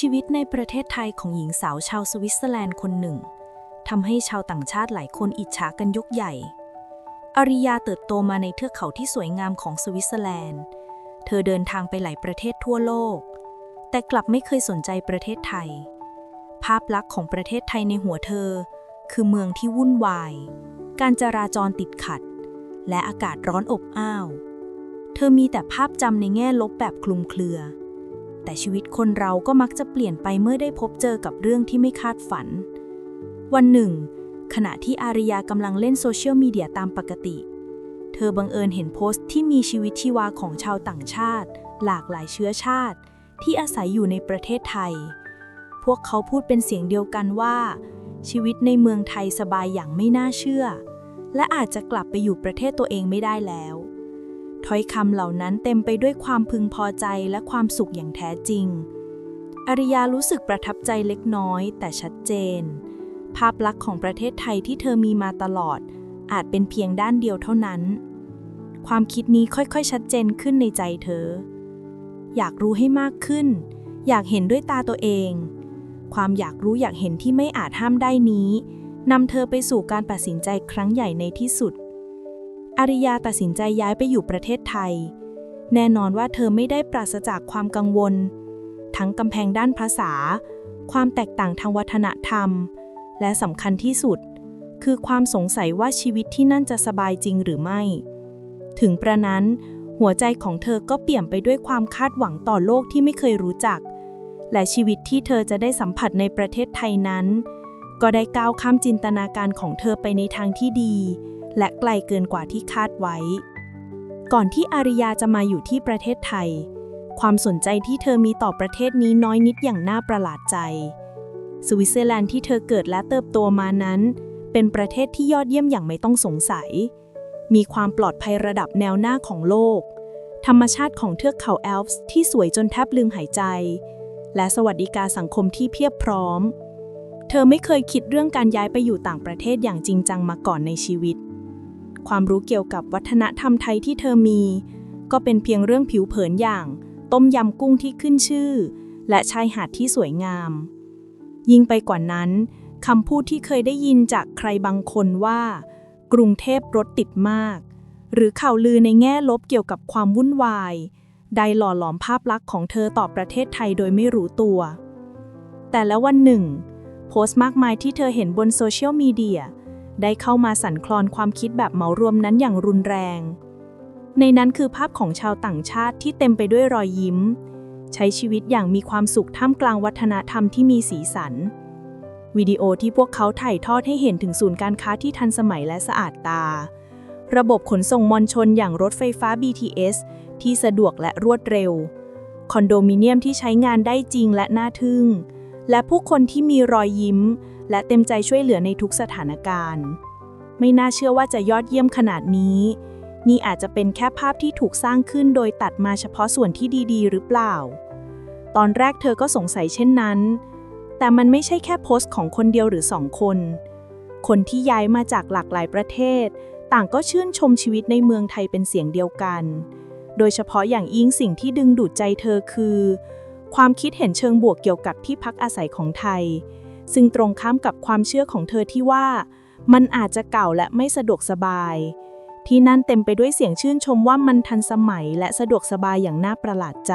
ชีวิตในประเทศไทยของหญิงสาวชาวสวิตเซอร์แลนด์คนหนึ่งทำให้ชาวต่างชาติหลายคนอิจฉากันยกใหญ่ อาริยาเติบโตมาในเทือกเขาที่สวยงามของสวิตเซอร์แลนด์ เธอเดินทางไปหลายประเทศทั่วโลก แต่กลับไม่เคยสนใจประเทศไทย ภาพลักษณ์ของประเทศไทยในหัวเธอ คือเมืองที่วุ่นวาย การจราจรติดขัด และอากาศร้อนอบอ้าว เธอมีแต่ภาพจำในแง่ลบแบบคลุมเครือ แต่ชีวิตคนเราก็มักจะเปลี่ยนไปเมื่อได้พบเจอกับเรื่องที่ไม่คาดฝัน วันหนึ่ง ขณะที่อาริยากำลังเล่นโซเชียลมีเดียตามปกติ เธอบังเอิญเห็นโพสต์ที่มีชีวิตชีวาของชาวต่างชาติ หลากหลายเชื้อชาติ ที่อาศัยอยู่ในประเทศไทย พวกเขาพูดเป็นเสียงเดียวกันว่า ชีวิตในเมืองไทยสบายอย่างไม่น่าเชื่อ และอาจจะกลับไปอยู่ประเทศตัวเองไม่ได้แล้ว ถ้อยคำเหล่านั้นเต็มไปด้วยความพึงพอใจและความสุขอย่างแท้จริง อริยารู้สึกประทับใจเล็กน้อยแต่ชัดเจน ภาพลักษณ์ของประเทศไทยที่เธอมีมาตลอด อาจเป็นเพียงด้านเดียวเท่านั้น ความคิดนี้ค่อยๆ ชัดเจนขึ้นในใจเธอ อยากรู้ให้มากขึ้น อยากเห็นด้วยตาตัวเอง ความอยากรู้อยากเห็นที่ไม่อาจห้ามได้นี้นำเธอไปสู่การตัดสินใจครั้งใหญ่ในที่สุด อาริยาตัดสินใจย้ายไปอยู่ประเทศไทย แน่นอนว่าเธอไม่ได้ปราศจากความกังวล ทั้งกำแพงด้านภาษา ความแตกต่างทางวัฒนธรรม และสำคัญที่สุด คือความสงสัยว่าชีวิตที่นั่นจะสบายจริงหรือไม่ ถึงประนั้น หัวใจของเธอก็เปี่ยมไปด้วยความคาดหวังต่อโลกที่ไม่เคยรู้จัก และชีวิตที่เธอจะได้สัมผัสในประเทศไทยนั้น ก็ได้ก้าวข้ามจินตนาการของเธอไปในทางที่ดี และไกลเกินกว่าที่คาดไว้ ก่อนที่อาริยาจะมาอยู่ที่ประเทศไทย ความสนใจที่เธอมีต่อประเทศนี้น้อยนิดอย่างน่าประหลาดใจ สวิตเซอร์แลนด์ที่เธอเกิดและเติบโตมานั้น เป็นประเทศที่ยอดเยี่ยมอย่างไม่ต้องสงสัย มีความปลอดภัยระดับแนวหน้าของโลก ธรรมชาติของเทือกเขาแอลป์ที่สวยจนแทบลืมหายใจ และสวัสดิการสังคมที่เพียบพร้อมเธอไม่เคยคิดเรื่องการย้ายไปอยู่ต่างประเทศอย่างจริงจังมาก่อนในชีวิต ความรู้เกี่ยวกับวัฒนธรรมไทยที่เธอมี ก็เป็นเพียงเรื่องผิวเผินอย่าง ต้มยำกุ้งที่ขึ้นชื่อ และชายหาดที่สวยงาม ยิ่งไปกว่านั้นคำพูดที่เคยได้ยินจากใครบางคนว่า กรุงเทพรถติดมาก หรือข่าวลือในแง่ลบเกี่ยวกับความวุ่นวาย ได้หล่อหลอมภาพลักษณ์ของเธอต่อประเทศไทยโดยไม่รู้ตัว แต่แล้ววันหนึ่ง โพสต์มากมายที่เธอเห็นบนโซเชียลมีเดีย ได้เข้ามาสั่นคลอนความคิดแบบเหมารวมนั้นอย่างรุนแรง ในนั้นคือภาพของชาวต่างชาติที่เต็มไปด้วยรอยยิ้ม ใช้ชีวิตอย่างมีความสุขท่ามกลางวัฒนธรรมที่มีสีสัน วิดีโอที่พวกเขาถ่ายทอดให้เห็นถึงศูนย์การค้าที่ทันสมัยและสะอาดตา ระบบขนส่งมวลชนอย่างรถไฟฟ้า BTS ที่สะดวกและรวดเร็ว คอนโดมิเนียมที่ใช้งานได้จริงและน่าทึ่ง และผู้คนที่มีรอยยิ้ม และเต็มใจช่วยเหลือในทุกสถานการณ์ ไม่น่าเชื่อว่าจะยอดเยี่ยมขนาดนี้ นี่อาจจะเป็นแค่ภาพที่ถูกสร้างขึ้นโดยตัดมาเฉพาะส่วนที่ดีๆ หรือเปล่า ตอนแรกเธอก็สงสัยเช่นนั้น แต่มันไม่ใช่แค่โพสต์ของคนเดียวหรือสองคน คนที่ย้ายมาจากหลากหลายประเทศ ต่างก็ชื่นชมชีวิตในเมืองไทยเป็นเสียงเดียวกัน โดยเฉพาะอย่างยิ่งสิ่งที่ดึงดูดใจเธอคือ ความคิดเห็นเชิงบวกเกี่ยวกับที่พักอาศัยของไทย ซึ่งตรงข้ามกับความเชื่อของเธอที่ว่า มันอาจจะเก่าและไม่สะดวกสบาย ที่นั่นเต็มไปด้วยเสียงชื่นชมว่ามันทันสมัยและสะดวกสบายอย่างน่าประหลาดใจ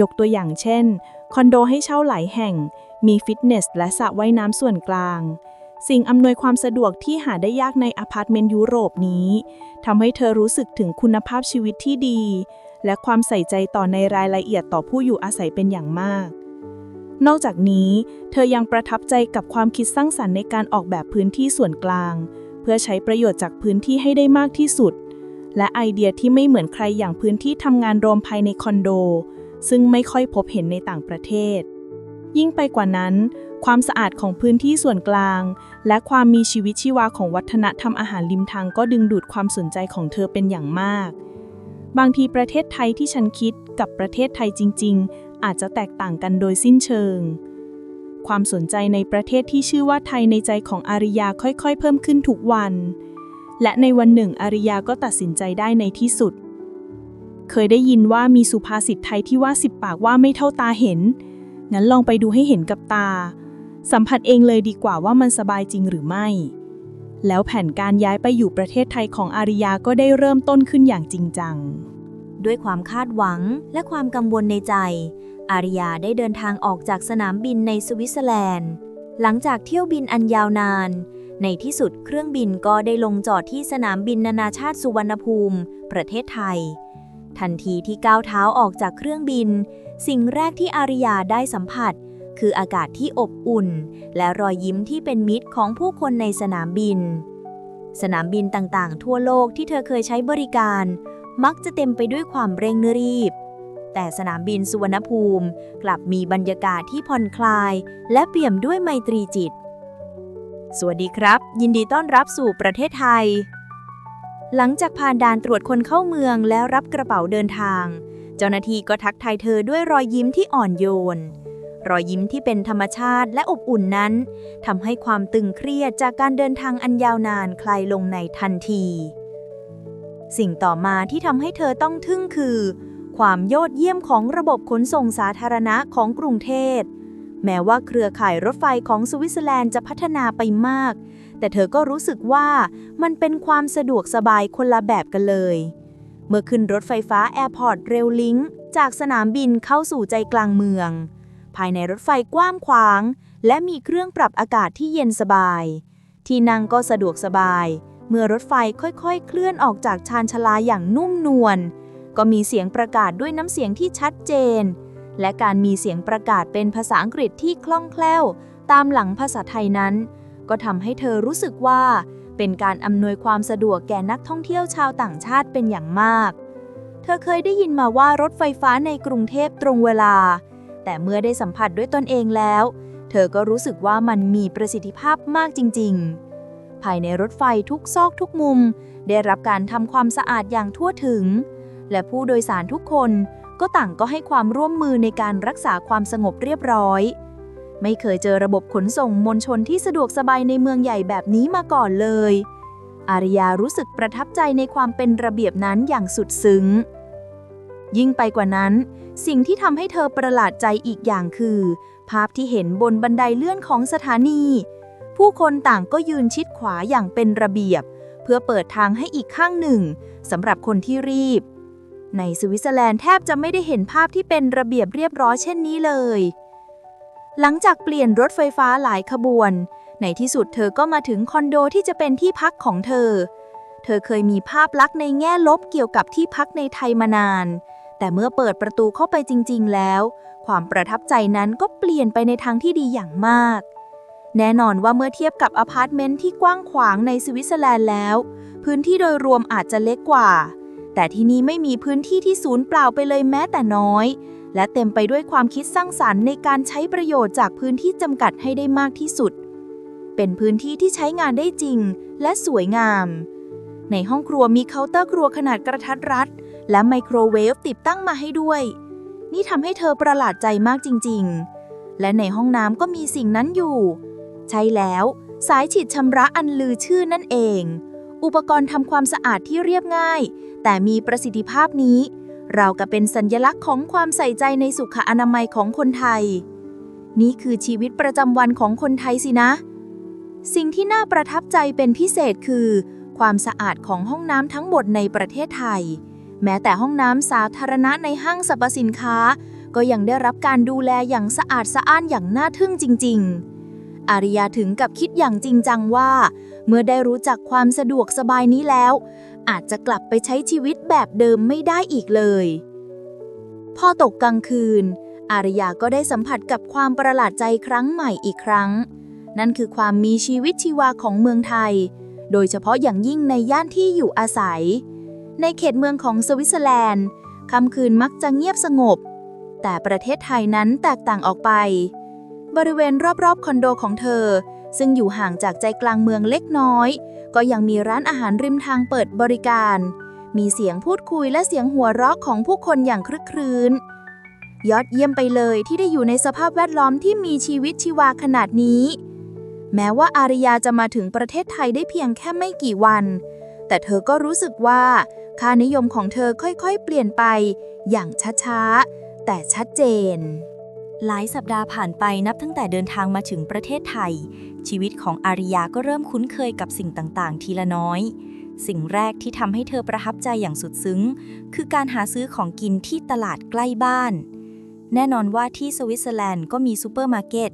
ยกตัวอย่างเช่น คอนโดให้เช่าหลายแห่ง มีฟิตเนสและสระว่ายน้ำส่วนกลาง สิ่งอำนวยความสะดวกที่หาได้ยากในอพาร์ตเมนต์ยุโรปนี้ทำให้เธอรู้สึกถึงคุณภาพชีวิตที่ดี และความใส่ใจต่อในรายละเอียดต่อผู้อยู่อาศัยเป็นอย่างมาก นอกจากนี้ เธอยังประทับใจกับความคิดสร้างสรรค์ในการออกแบบพื้นที่ส่วนกลาง เพื่อใช้ประโยชน์จากพื้นที่ให้ได้มากที่สุด และไอเดียที่ไม่เหมือนใครอย่างพื้นที่ทำงานรวมภายในคอนโด ซึ่งไม่ค่อยพบเห็นในต่างประเทศ ยิ่งไปกว่านั้น ความสะอาดของพื้นที่ส่วนกลาง และความมีชีวิตชีวาของวัฒนธรรมอาหารริมทางก็ดึงดูดความสนใจของเธอเป็นอย่างมาก บางทีประเทศไทยที่ฉันคิดกับประเทศไทยจริง ๆ อาจจะแตกต่างกันโดยสิ้นเชิง ความสนใจในประเทศที่ชื่อว่าไทยในใจของอาริยาค่อยๆ เพิ่มขึ้นทุกวัน และในวันหนึ่งอาริยาก็ตัดสินใจได้ในที่สุด เคยได้ยินว่ามีสุภาษิตไทยที่ว่าสิบปากว่าไม่เท่าตาเห็น งั้นลองไปดูให้เห็นกับตา สัมผัสเองเลยดีกว่าว่ามันสบายจริงหรือไม่แล้วแผนการย้ายไปอยู่ประเทศไทยของอาริยาก็ได้เริ่มต้นขึ้นอย่างจริงจัง ด้วยความคาดหวังและความกังวลในใจ อาริยาได้เดินทางออกจากสนามบินในสวิตเซอร์แลนด์ หลังจากเที่ยวบินอันยาวนาน ในที่สุดเครื่องบินก็ได้ลงจอดที่สนามบินนานาชาติสุวรรณภูมิ ประเทศไทย ทันทีที่ก้าวเท้าออกจากเครื่องบิน สิ่งแรกที่อาริยาได้สัมผัส คืออากาศที่อบอุ่น และรอยยิ้มที่เป็นมิตรของผู้คนในสนามบิน สนามบินต่างๆ ทั่วโลกที่เธอเคยใช้บริการ มักจะเต็มไปด้วยความเร่งรีบ แต่สนามบินสุวรรณภูมิ กลับมีบรรยากาศที่ผ่อนคลาย และเปี่ยมด้วยไมตรีจิต สวัสดีครับ ยินดีต้อนรับสู่ประเทศไทย หลังจากผ่านด่านตรวจคนเข้าเมืองและรับกระเป๋าเดินทาง เจ้าหน้าที่ก็ทักทายเธอด้วยรอยยิ้มที่อ่อนโยน รอยยิ้มที่เป็นธรรมชาติและอบอุ่นนั้นทำให้ความตึงเครียดจากการเดินทางอันยาวนานคลายลงในทันทีสิ่งต่อมาที่ทำให้เธอต้องทึ่งคือ ความยอดเยี่ยมของระบบขนส่งสาธารณะของกรุงเทพ แม้ว่าเครือข่ายรถไฟของสวิตเซอร์แลนด์จะพัฒนาไปมาก แต่เธอก็รู้สึกว่ามันเป็นความสะดวกสบายคนละแบบกันเลย เมื่อขึ้นรถไฟฟ้า Airport Rail Link จากสนามบินเข้าสู่ใจกลางเมือง ภายในรถไฟกว้างขวาง และมีเครื่องปรับอากาศที่เย็นสบาย ที่นั่งก็สะดวกสบาย เมื่อรถไฟค่อยๆ เคลื่อนออกจากชานชาลาอย่างนุ่มนวล ก็มีเสียงประกาศด้วยน้ำเสียงที่ชัดเจน และการมีเสียงประกาศเป็นภาษาอังกฤษที่คล่องแคล่ว ตามหลังภาษาไทยนั้น ก็ทำให้เธอรู้สึกว่า เป็นการอำนวยความสะดวกแก่นักท่องเที่ยวชาวต่างชาติเป็นอย่างมาก เธอเคยได้ยินมาว่ารถไฟฟ้าในกรุงเทพตรงเวลา แต่เมื่อได้สัมผัสด้วยตนเองแล้ว เธอก็รู้สึกว่ามันมีประสิทธิภาพมากจริง ๆ ภายในรถไฟทุกซอกทุกมุม ได้รับการทำความสะอาดอย่างทั่วถึง และผู้โดยสารทุกคนก็ต่างก็ให้ความร่วมมือในการรักษาความสงบเรียบร้อย ไม่เคยเจอระบบขนส่งมวลชนที่สะดวกสบายในเมืองใหญ่แบบนี้มาก่อนเลย อารยารู้สึกประทับใจในความเป็นระเบียบนั้นอย่างสุดซึ้ง ยิ่งไปกว่านั้น สิ่งที่ทำให้เธอประหลาดใจอีกอย่างคือ ภาพที่เห็นบนบันไดเลื่อนของสถานี ผู้คนต่างก็ยืนชิดขวาอย่างเป็นระเบียบ เพื่อเปิดทางให้อีกข้างหนึ่งสำหรับคนที่รีบ ในสวิตเซอร์แลนด์แทบจะไม่ได้เห็นภาพที่เป็นระเบียบเรียบร้อยเช่นนี้เลย หลังจากเปลี่ยนรถไฟฟ้าหลายขบวน ในที่สุดเธอก็มาถึงคอนโดที่จะเป็นที่พักของเธอ เธอเคยมีภาพลักษณ์ในแง่ลบเกี่ยวกับที่พักในไทยมานาน แต่เมื่อเปิดประตูเข้าไปจริง ๆ แล้ว ความประทับใจนั้นก็เปลี่ยนไปในทางที่ดีอย่างมาก แน่นอนว่าเมื่อเทียบกับอพาร์ตเมนต์ที่กว้างขวางในสวิตเซอร์แลนด์แล้ว พื้นที่โดยรวมอาจจะเล็กกว่า แต่ที่นี่ไม่มีพื้นที่ที่ศูนย์เปล่าไปเลยแม้แต่น้อย และเต็มไปด้วยความคิดสร้างสรรค์ในการใช้ประโยชน์จากพื้นที่จำกัดให้ได้มากที่สุด เป็นพื้นที่ที่ใช้งานได้จริง และสวยงาม ในห้องครัวมีเคาน์เตอร์ครัวขนาดกระทัดรัด และไมโครเวฟติดตั้งมาให้ด้วย นี่ทำให้เธอประหลาดใจมากจริง ๆ และในห้องน้ำก็มีสิ่งนั้นอยู่ ใช่แล้ว สายฉีดชำระอันลือชื่อนั่นเอง อุปกรณ์ทำความสะอาดที่เรียบง่าย แต่มีประสิทธิภาพนี้ เรากับเป็นสัญลักษณ์ของความใส่ใจในสุขอนามัยของคนไทย นี่คือชีวิตประจำวันของคนไทยสินะ สิ่งที่น่าประทับใจเป็นพิเศษคือ ความสะอาดของห้องน้ำทั้งหมดในประเทศไทย แม้แต่ห้องน้ำสาธารณะในห้างสรรพสินค้า ก็ยังได้รับการดูแลอย่างสะอาดสะอ้านอย่างน่าทึ่งจริง ๆอาริยาถึงกับคิดอย่างจริงจังว่า เมื่อได้รู้จักความสะดวกสบายนี้แล้ว อาจจะกลับไปใช้ชีวิตแบบเดิมไม่ได้อีกเลย พอตกกลางคืน อารยาก็ได้สัมผัสกับความประหลาดใจครั้งใหม่อีกครั้ง นั่นคือความมีชีวิตชีวาของเมืองไทย โดยเฉพาะอย่างยิ่งในย่านที่อยู่อาศัย ในเขตเมืองของสวิตเซอร์แลนด์ค่ำคืนมักจะเงียบสงบ แต่ประเทศไทยนั้นแตกต่างออกไป บริเวณรอบๆคอนโดของเธอ ซึ่งอยู่ห่างจากใจกลางเมืองเล็กน้อย ก็ยังมีร้านอาหารริมทางเปิดบริการ มีเสียงพูดคุยและเสียงหัวเราะของผู้คนอย่างครึกครื้น ยอดเยี่ยมไปเลยที่ได้อยู่ในสภาพแวดล้อมที่มีชีวิตชีวาขนาดนี้ แม้ว่าอาริยาจะมาถึงประเทศไทยได้เพียงแค่ไม่กี่วัน แต่เธอก็รู้สึกว่า ค่านิยมของเธอค่อยๆ เปลี่ยนไปอย่างช้าๆ แต่ชัดเจน หลายสัปดาห์ผ่านไปนับตั้งแต่เดินทางมาถึงประเทศไทย ชีวิตของอาริยาก็เริ่มคุ้นเคยกับสิ่งต่างๆ ทีละน้อย สิ่งแรกที่ทำให้เธอประทับใจอย่างสุดซึ้ง คือการหาซื้อของกินที่ตลาดใกล้บ้าน แน่นอนว่าที่สวิตเซอร์แลนด์ก็มีซูเปอร์มาร์เก็ต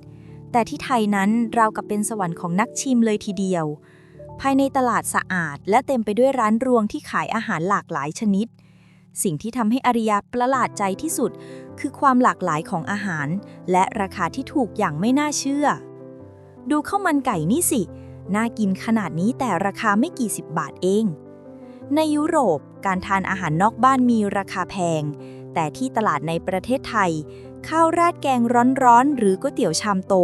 แต่ที่ไทยนั้นราวกับเป็นสวรรค์ของนักชิมเลยทีเดียว ภายในตลาดสะอาด และเต็มไปด้วยร้านรวงที่ขายอาหารหลากหลายชนิด สิ่งที่ทำให้อาริยาประหลาดใจที่สุด คือความหลากหลายของอาหาร และราคาที่ถูกอย่างไม่น่าเชื่อ ดูข้าวมันไก่นี่สิ น่ากินขนาดนี้แต่ราคาไม่กี่สิบบาทเอง ในยุโรปการทานอาหารนอกบ้านมีราคาแพง แต่ที่ตลาดในประเทศไทย ข้าวราดแกงร้อนๆ หรือก๋วยเตี๋ยวชามโต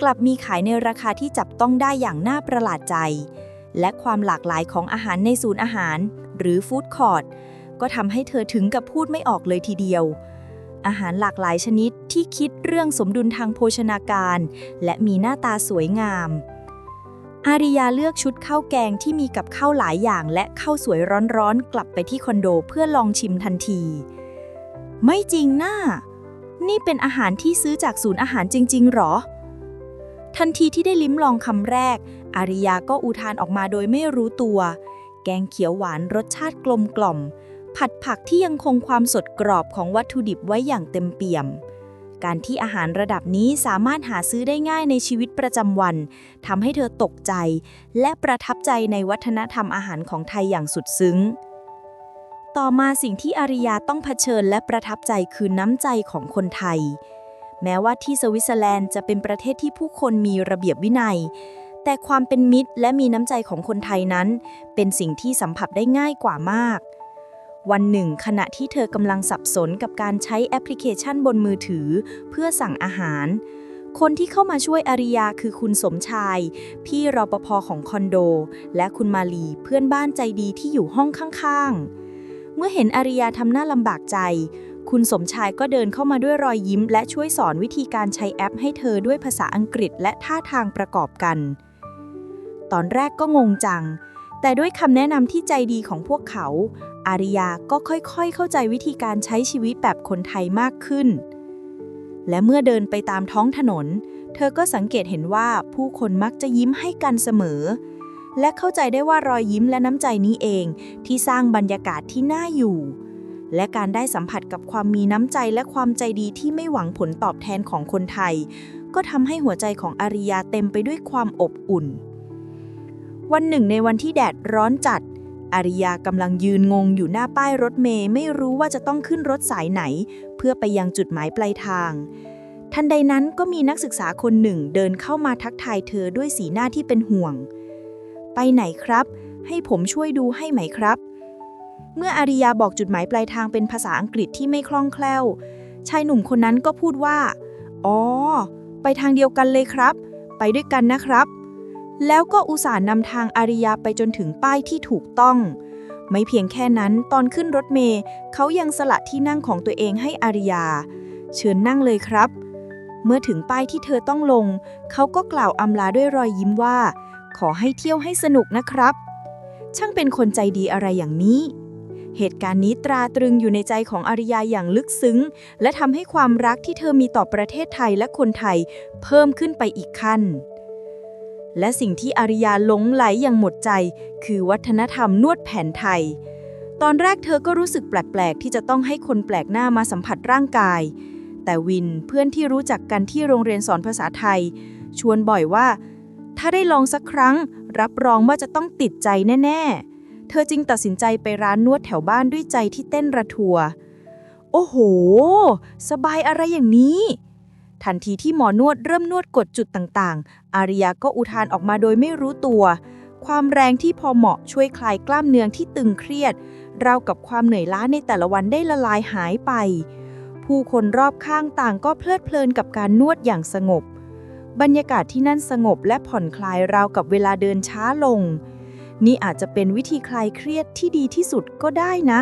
กลับมีขายในราคาที่จับต้องได้อย่างน่าประหลาดใจ และความหลากหลายของอาหารในศูนย์อาหาร หรือฟู้ดคอร์ท ก็ทำให้เธอถึงกับพูดไม่ออกเลยทีเดียว อาหารหลากหลายชนิดที่คิดเรื่องสมดุลทางโภชนาการ และมีหน้าตาสวยงาม อาริยาเลือกชุดข้าวแกงที่มีกับข้าวหลายอย่างและข้าวสวยร้อนๆ กลับไปที่คอนโดเพื่อลองชิมทันที ไม่จริงน่านี่เป็นอาหารที่ซื้อจากศูนย์อาหารจริง ๆ หรอ ทันทีที่ได้ลิ้มลองคำแรก อาริยาก็อุทานออกมาโดยไม่รู้ตัว แกงเขียวหวานรสชาติกลมกล่อม ผัดผักที่ยังคงความสดกรอบของวัตถุดิบไว้อย่างเต็มเปี่ยม การที่อาหารระดับนี้สามารถหาซื้อได้ง่ายในชีวิตประจำวันทำให้เธอตกใจ และประทับใจในวัฒนธรรมอาหารของไทยอย่างสุดซึ้ง ต่อมาสิ่งที่อาริยาต้องเผชิญและประทับใจคือน้ำใจของคนไทย แม้ว่าที่สวิตเซอร์แลนด์จะเป็นประเทศที่ผู้คนมีระเบียบวินัยแต่ความเป็นมิตรและมีน้ำใจของคนไทยนั้น เป็นสิ่งที่สัมผัสได้ง่ายกว่ามาก วันหนึ่ง ขณะที่เธอกำลังสับสนกับการใช้แอปพลิเคชันบนมือถือ เพื่อสั่งอาหาร คนที่เข้ามาช่วยอาริยาคือคุณสมชาย พี่รปภของคอนโด และคุณมาลีเพื่อนบ้านใจดีที่อยู่ห้องข้างๆ เมื่อเห็นอาริยาทำหน้าลำบากใจ คุณสมชายก็เดินเข้ามาด้วยรอยยิ้ม และช่วยสอนวิธีการใช้แอปให้เธอด้วยภาษาอังกฤษและท่าทางประกอบกัน ตอนแรกก็งงจัง แต่ด้วยคำแนะนำที่ใจดีของพวกเขา อาริยาก็ค่อยๆ เข้าใจวิธีการใช้ชีวิตแบบคนไทยมากขึ้น และเมื่อเดินไปตามท้องถนน เธอก็สังเกตเห็นว่าผู้คนมักจะยิ้มให้กันเสมอ และเข้าใจได้ว่ารอยยิ้มและน้ำใจนี้เองที่สร้างบรรยากาศที่น่าอยู่ และการได้สัมผัสกับความมีน้ำใจและความใจดีที่ไม่หวังผลตอบแทนของคนไทย ก็ทำให้หัวใจของอาริยาเต็มไปด้วยความอบอุ่น วันหนึ่งในวันที่แดดร้อนจัด อาริยากำลังยืนงงอยู่หน้าป้ายรถเมย์ไม่รู้ว่าจะต้องขึ้นรถสายไหน เพื่อไปยังจุดหมายปลายทาง ทันใดนั้นก็มีนักศึกษาคนหนึ่งเดินเข้ามาทักทายเธอด้วยสีหน้าที่เป็นห่วง ไปไหนครับ ให้ผมช่วยดูให้ไหมครับ เมื่ออาริยาบอกจุดหมายปลายทางเป็นภาษาอังกฤษที่ไม่คล่องแคล่ว ชายหนุ่มคนนั้นก็พูดว่า อ๋อ ไปทางเดียวกันเลยครับ ไปด้วยกันนะครับ แล้วก็อุตส่าห์นำทางอาริยาไปจนถึงป้ายที่ถูกต้อง ไม่เพียงแค่นั้นตอนขึ้นรถเมล์เขายังสละที่นั่งของตัวเองให้อาริยา เชิญนั่งเลยครับ เมื่อถึงป้ายที่เธอต้องลง เขาก็กล่าวอำลาด้วยรอยยิ้มว่า ขอให้เที่ยวให้สนุกนะครับ ช่างเป็นคนใจดีอะไรอย่างนี้เหตุการณ์นี้ตราตรึงอยู่ในใจของอาริยาอย่างลึกซึ้ง และทำให้ความรักที่เธอมีต่อประเทศไทยและคนไทยเพิ่มขึ้นไปอีกขั้น และสิ่งที่อาริยาหลงไหลอย่างหมดใจ คือวัฒนธรรมนวดแผนไทย ตอนแรกเธอก็รู้สึกแปลก ๆ ที่จะต้องให้คนแปลกหน้ามาสัมผัสร่างกาย แต่วินเพื่อนที่รู้จักกันที่โรงเรียนสอนภาษาไทย ชวนบ่อยว่า ถ้าได้ลองสักครั้ง รับรองว่าจะต้องติดใจแน่ ๆ เธอจึงตัดสินใจไปร้านนวดแถวบ้านด้วยใจที่เต้นระทัว โอ้โห สบายอะไรอย่างนี้ ทันทีที่หมอนวดเริ่มนวดกดจุดต่างๆ อาริยาก็อุทานออกมาโดยไม่รู้ตัว ความแรงที่พอเหมาะช่วยคลายกล้ามเนื้อที่ตึงเครียด ราวกับความเหนื่อยล้าในแต่ละวันได้ละลายหายไป ผู้คนรอบข้างต่างก็เพลิดเพลินกับการนวดอย่างสงบ บรรยากาศที่นั่นสงบและผ่อนคลายราวกับเวลาเดินช้าลง นี่อาจจะเป็นวิธีคลายเครียดที่ดีที่สุดก็ได้นะ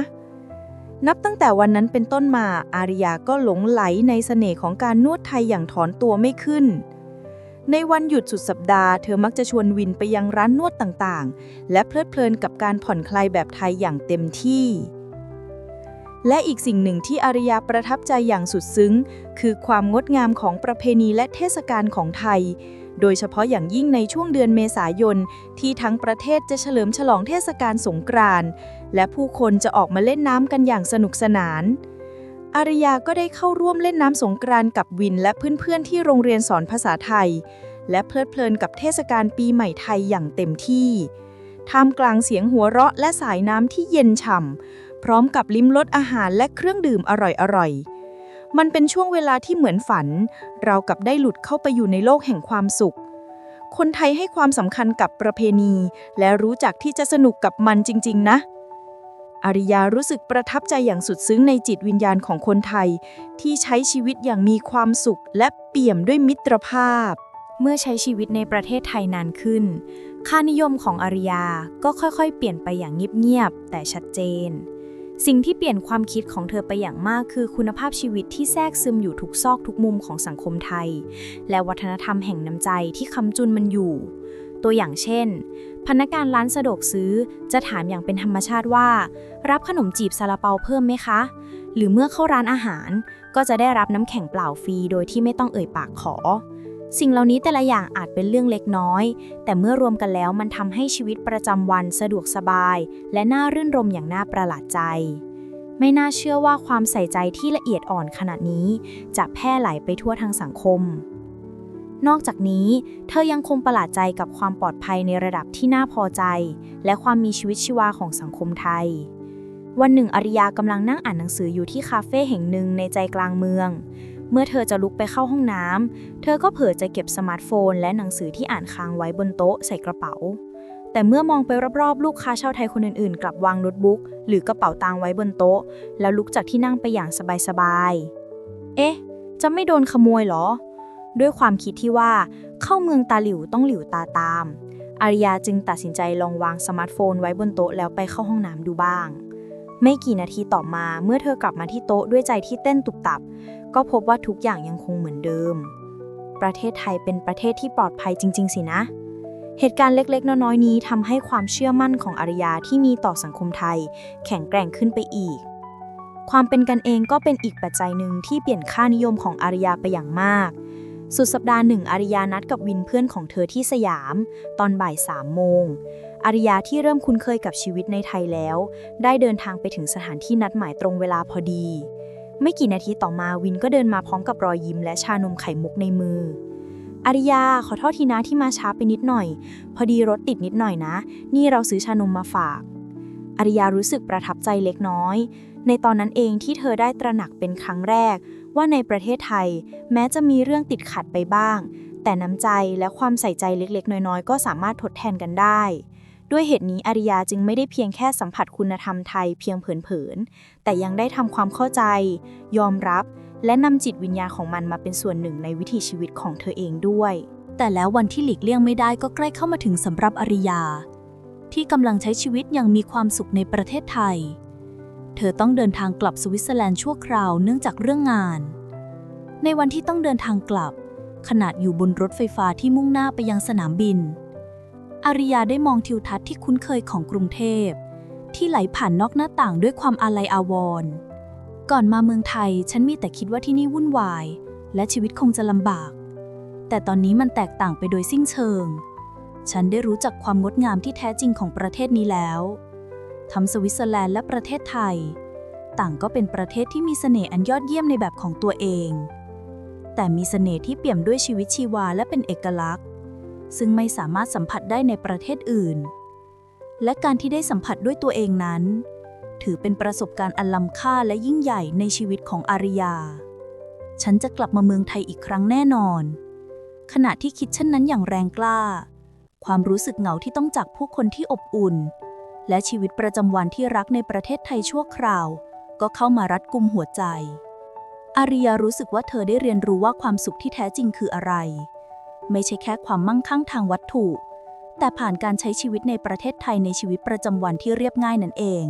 นับตั้งแต่วันนั้นเป็นต้นมาอาริยาก็หลงไหลในเสน่ห์ของการนวดไทยอย่างถอนตัวไม่ขึ้น ในวันหยุดสุดสัปดาห์เธอมักจะชวนวินไปยังร้านนวดต่างๆ และเพลิดเพลินกับการผ่อนคลายแบบไทยอย่างเต็มที่ และอีกสิ่งหนึ่งที่อาริยาประทับใจอย่างสุดซึ้ง คือความงดงามของประเพณีและเทศกาลของไทย โดยเฉพาะอย่างยิ่งในช่วงเดือนเมษายนที่ทั้งประเทศจะเฉลิมฉลองเทศกาลสงกรานต์ และผู้คนจะออกมาเล่นน้ำกันอย่างสนุกสนาน อาริยาก็ได้เข้าร่วมเล่นน้ำสงกรานต์กับวินและเพื่อนๆที่โรงเรียนสอนภาษาไทย และเพลิดเพลินกับเทศกาลปีใหม่ไทยอย่างเต็มที่ท่ามกลางเสียงหัวเราะและสายน้ำที่เย็นฉ่ำพร้อมกับลิ้มรสอาหารและเครื่องดื่มอร่อยๆ มันเป็นช่วงเวลาที่เหมือนฝัน เรากับได้หลุดเข้าไปอยู่ในโลกแห่งความสุข คนไทยให้ความสำคัญกับประเพณี และรู้จักที่จะสนุกกับมันจริง ๆ นะ อาริยารู้สึกประทับใจอย่างสุดซึ้งในจิตวิญญาณของคนไทย ที่ใช้ชีวิตอย่างมีความสุขและเปี่ยมด้วยมิตรภาพ เมื่อใช้ชีวิตในประเทศไทยนานขึ้น ค่านิยมของอาริยาก็ค่อยๆ เปลี่ยนไปอย่างเงียบๆแต่ชัดเจน สิ่งที่เปลี่ยนความคิดของเธอไปอย่างมากคือคุณภาพชีวิตที่แทรกซึมอยู่ทุกซอกทุกมุมของสังคมไทย และวัฒนธรรมแห่งน้ำใจที่คำจุนมันอยู่ ตัวอย่างเช่น พนักงานร้านสะดวกซื้อ จะถามอย่างเป็นธรรมชาติว่า รับขนมจีบซาลาเปาเพิ่มไหมคะ หรือเมื่อเข้าร้านอาหาร ก็จะได้รับน้ำแข็งเปล่าฟรีโดยที่ไม่ต้องเอ่ยปากขอ สิ่งเหล่านี้แต่ละอย่างอาจเป็นเรื่องเล็กน้อย แต่เมื่อรวมกันแล้วมันทำให้ชีวิตประจำวันสะดวกสบาย และน่ารื่นรมอย่างน่าประหลาดใจไม่น่าเชื่อว่าความใส่ใจที่ละเอียดอ่อนขนาดนี้ จะแพร่ไหลไปทั่วทั้งสังคม นอกจากนี้ เธอยังคงประหลาดใจกับความปลอดภัยในระดับที่น่าพอใจ และความมีชีวิตชีวาของสังคมไทย วันหนึ่งอริยากำลังนั่งอ่านหนังสืออยู่ที่คาเฟ่แห่งหนึ่งในใจกลางเมือง เมื่อเธอจะลุกไปเข้าห้องน้ำ เธอก็เผลอจะเก็บสมาร์ทโฟน และหนังสือที่อ่านค้างไว้บนโต๊ะใส่กระเป๋า แต่เมื่อมองไปรอบๆ ลูกค้าชาวไทยคนอื่นๆ กลับวางโน้ตบุ๊กหรือกระเป๋าตังค์ไว้บนโต๊ะ แล้วลุกจากที่นั่งไปอย่างสบายๆ เอ๊ะ จะไม่โดนขโมยเหรอ ด้วยความคิดที่ว่าเข้าเมืองตาหลิวต้องหลิวตาตาม อาริยาจึงตัดสินใจลองวางสมาร์ทโฟนไว้บนโต๊ะแล้วไปเข้าห้องน้ำดูบ้าง ไม่กี่นาทีต่อมาเมื่อเธอกลับมาที่โต๊ะด้วยใจที่เต้นตุบตับ ก็พบว่าทุกอย่างยังคงเหมือนเดิม ประเทศไทยเป็นประเทศที่ปลอดภัยจริง ๆ สินะ เหตุการณ์เล็กๆ น้อยๆนี้ทำให้ความเชื่อมั่นของอารยาที่มีต่อสังคมไทย แข็งแกร่งขึ้นไปอีกความเป็นกันเองก็เป็นอีกปัจจัยหนึ่งที่เปลี่ยนค่านิยมของอารยาไปอย่างมาก สุดสัปดาห์หนึ่งอาริยานัดกับวินเพื่อนของเธอที่สยาม ตอนบ่ายสามโมง อาริยาที่เริ่มคุ้นเคยกับชีวิตในไทยแล้ว ได้เดินทางไปถึงสถานที่นัดหมายตรงเวลาพอดี ไม่กี่นาทีต่อมาวินก็เดินมาพร้อมกับรอยยิ้มและชานมไข่มุกในมือ อาริยาขอโทษทีนะที่มาช้าไปนิดหน่อย พอดีรถติดนิดหน่อยนะ นี่เราซื้อชานมมาฝากอาริยารู้สึกประทับใจเล็กน้อย ในตอนนั้นเองที่เธอได้ตระหนักเป็นครั้งแรก ว่าในประเทศไทย แม้จะมีเรื่องติดขัดไปบ้าง แต่น้ำใจและความใส่ใจเล็กๆ น้อยๆ ก็สามารถทดแทนกันได้ ด้วยเหตุนี้อาริยาจึงไม่ได้เพียงแค่สัมผัสคุณธรรมไทยเพียงเผินๆแต่ยังได้ทำความเข้าใจ ยอมรับ และนำจิตวิญญาณของมันมาเป็นส่วนหนึ่งในวิถีชีวิตของเธอเองด้วย แต่แล้ววันที่หลีกเลี่ยงไม่ได้ก็ใกล้เข้ามาถึงสำหรับอริยา ที่กำลังใช้ชีวิตอย่างมีความสุขในประเทศไทย เธอต้องเดินทางกลับสวิตเซอร์แลนด์ชั่วคราวเนื่องจากเรื่องงาน ในวันที่ต้องเดินทางกลับขนาดอยู่บนรถไฟฟ้าที่มุ่งหน้าไปยังสนามบิน อาริยาได้มองทิวทัศน์ที่คุ้นเคยของกรุงเทพ ที่ไหลผ่านนอกหน้าต่างด้วยความอาลัยอาวรณ์ก่อนมาเมืองไทยฉันมีแต่คิดว่าที่นี่วุ่นวาย และชีวิตคงจะลำบาก แต่ตอนนี้มันแตกต่างไปโดยสิ้นเชิง ฉันได้รู้จักความงดงามที่แท้จริงของประเทศนี้แล้ว ทั้งสวิตเซอร์แลนด์และประเทศไทย ต่างก็เป็นประเทศที่มีเสน่ห์อันยอดเยี่ยมในแบบของตัวเอง แต่มีเสน่ห์ที่เปี่ยมด้วยชีวิตชีวาและเป็นเอกลักษณ์ ซึ่งไม่สามารถสัมผัสได้ในประเทศอื่น และการที่ได้สัมผัสด้วยตัวเองนั้น ถือเป็นประสบการณ์อันล้ำค่าและยิ่งใหญ่ในชีวิตของอาริยา ฉันจะกลับมาเมืองไทยอีกครั้งแน่นอน ขณะที่คิดเช่นนั้นอย่างแรงกล้า ความรู้สึกเหงาที่ต้องจากผู้คนที่อบอุ่น และชีวิตประจำวันที่รักในประเทศไทยชั่วคราว ก็เข้ามารัดกุมหัวใจ อาริยารู้สึกว่าเธอได้เรียนรู้ว่าความสุขที่แท้จริงคืออะไร ไม่ใช่แค่ความมั่งคั่งทางวัตถุ แต่ผ่านการใช้ชีวิตในประเทศไทยในชีวิตประจำวันที่เรียบง่ายนั่นเอง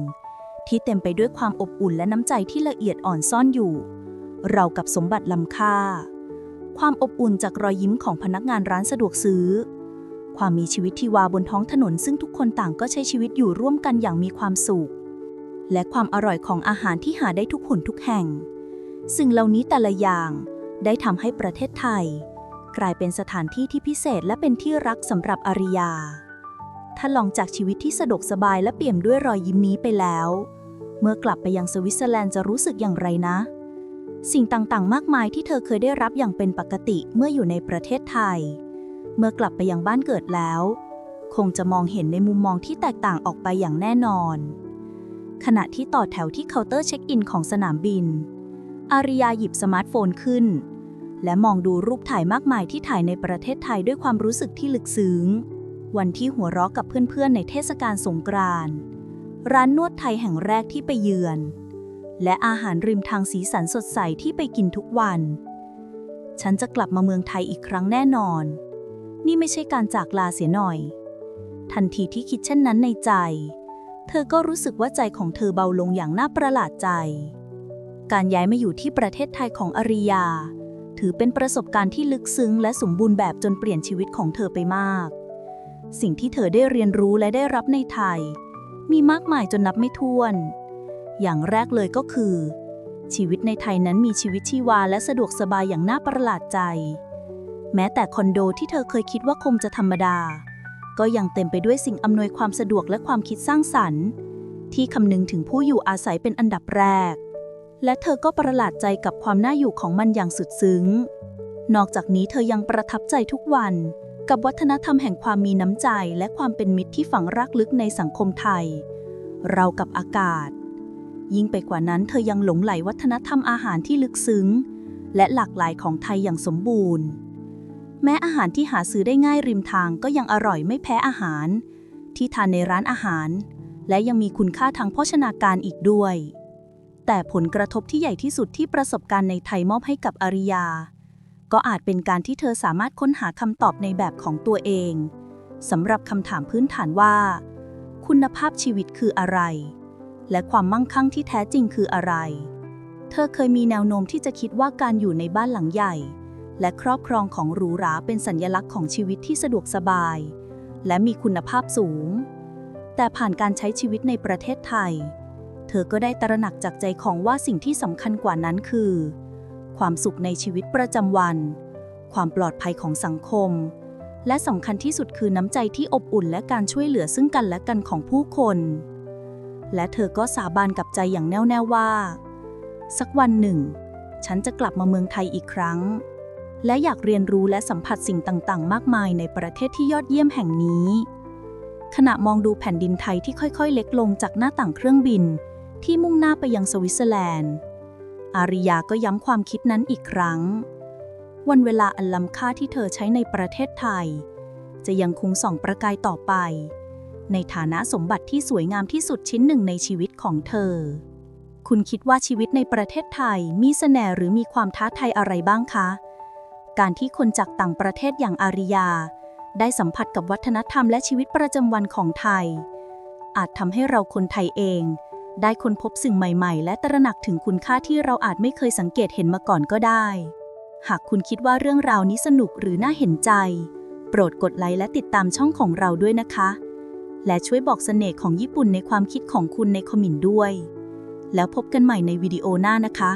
ที่เต็มไปด้วยความอบอุ่นและน้ำใจที่ละเอียดอ่อนซ่อนอยู่ เรากับสมบัติล้ำค่า ความอบอุ่นจากรอยยิ้มของพนักงานร้านสะดวกซื้อ ความมีชีวิตที่วาบนท้องถนน ซึ่งทุกคนต่างก็ใช้ชีวิตอยู่ร่วมกันอย่างมีความสุข และความอร่อยของอาหารที่หาได้ทุกหนทุกแห่ง สิ่งเหล่านี้แต่ละอย่างได้ทำให้ประเทศไทย กลายเป็นสถานที่ที่พิเศษและเป็นที่รักสำหรับอาริยา ถ้าลองจากชีวิตที่สะดวกสบายและเปี่ยมด้วยรอยยิ้มนี้ไปแล้ว เมื่อกลับไปยังสวิตเซอร์แลนด์จะรู้สึกอย่างไรนะ สิ่งต่างๆ มากมายที่เธอเคยได้รับอย่างเป็นปกติเมื่ออยู่ในประเทศไทย เมื่อกลับไปยังบ้านเกิดแล้ว คงจะมองเห็นในมุมมองที่แตกต่างออกไปอย่างแน่นอน ขณะที่ต่อแถวที่เคาน์เตอร์เช็คอินของสนามบิน อาริยาหยิบสมาร์ทโฟนขึ้น และมองดูรูปถ่ายมากมายที่ถ่ายในประเทศไทยด้วยความรู้สึกที่ลึกซึ้ง วันที่หัวเราะกับเพื่อนๆ ในเทศกาลสงกรานต์ร้านนวดไทยแห่งแรกที่ไปเยือน และอาหารริมทางสีสันสดใสที่ไปกินทุกวัน ฉันจะกลับมาเมืองไทยอีกครั้งแน่นอน นี่ไม่ใช่การจากลาเสียหน่อย ทันทีที่คิดเช่นนั้นในใจ เธอก็รู้สึกว่าใจของเธอเบาลงอย่างน่าประหลาดใจ การย้ายมาอยู่ที่ประเทศไทยของอาริยา ถือเป็นประสบการณ์ที่ลึกซึ้งและสมบูรณ์แบบจนเปลี่ยนชีวิตของเธอไปมาก สิ่งที่เธอได้เรียนรู้และได้รับในไทย มีมากมายจนนับไม่ถ้วน อย่างแรกเลยก็คือ ชีวิตในไทยนั้นมีชีวิตชีวาและสะดวกสบายอย่างน่าประหลาดใจ แม้แต่คอนโดที่เธอเคยคิดว่าคงจะธรรมดา ก็ยังเต็มไปด้วยสิ่งอำนวยความสะดวกและความคิดสร้างสรรค์ ที่คำนึงถึงผู้อยู่อาศัยเป็นอันดับแรก และเธอก็ประหลาดใจกับความน่าอยู่ของมันอย่างสุดซึ้ง นอกจากนี้เธอยังประทับใจทุกวัน กับวัฒนธรรมแห่งความมีน้ำใจและความเป็นมิตรที่ฝังรากลึกในสังคมไทย เรากับอากาศ ยิ่งไปกว่านั้นเธอยังหลงไหลวัฒนธรรมอาหารที่ลึกซึ้ง และหลากหลายของไทยอย่างสมบูรณ์ แม้อาหารที่หาซื้อได้ง่ายริมทางก็ยังอร่อยไม่แพ้อาหาร ที่ทานในร้านอาหาร และยังมีคุณค่าทางโภชนาการอีกด้วย แต่ผลกระทบที่ใหญ่ที่สุดที่ประสบการณ์ในไทยมอบให้กับอาริยา ก็อาจเป็นการที่เธอสามารถค้นหาคำตอบในแบบของตัวเองสำหรับคำถามพื้นฐานว่า คุณภาพชีวิตคืออะไร และความมั่งคั่งที่แท้จริงคืออะไร เธอเคยมีแนวโน้มที่จะคิดว่าการอยู่ในบ้านหลังใหญ่ และครอบครองของหรูหราเป็นสัญลักษณ์ของชีวิตที่สะดวกสบาย และมีคุณภาพสูง แต่ผ่านการใช้ชีวิตในประเทศไทย เธอก็ได้ตระหนักจากใจของว่าสิ่งที่สำคัญกว่านั้นคือ ความสุขในชีวิตประจำวัน ความปลอดภัยของสังคม และสำคัญที่สุดคือน้ำใจที่อบอุ่นและการช่วยเหลือซึ่งกันและกันของผู้คน และเธอก็สาบานกับใจอย่างแน่วแน่ว่า สักวันหนึ่ง ฉันจะกลับมาเมืองไทยอีกครั้ง และอยากเรียนรู้และสัมผัสสิ่งต่างๆ มากมายในประเทศที่ยอดเยี่ยมแห่งนี้ ขณะมองดูแผ่นดินไทยที่ค่อยๆ เล็กลงจากหน้าต่างเครื่องบิน ที่มุ่งหน้าไปยังสวิตเซอร์แลนด์ อาริยาก็ย้ำความคิดนั้นอีกครั้ง วันเวลาอันล้ำค่าที่เธอใช้ในประเทศไทย จะยังคงส่องประกายต่อไป ในฐานะสมบัติที่สวยงามที่สุดชิ้นหนึ่งในชีวิตของเธอ คุณคิดว่าชีวิตในประเทศไทยมีแสน่ห์หรือมีความท้าทายอะไรบ้างคะ การที่คนจากต่างประเทศอย่างอาริยา ได้สัมผัสกับวัฒนธรรมและชีวิตประจำวันของไทย อาจทำให้เราคนไทยเอง ได้ค้นพบสิ่งใหม่ ๆ และตระหนักถึงคุณค่าที่เราอาจไม่เคยสังเกตเห็นมาก่อนก็ได้ หากคุณคิดว่าเรื่องราวนี้สนุกหรือน่าเห็นใจ โปรดกดไลค์และติดตามช่องของเราด้วยนะคะ และช่วยบอกเสน่ห์ของญี่ปุ่นในความคิดของคุณในคอมเมนต์ด้วย แล้วพบกันใหม่ในวิดีโอหน้านะคะ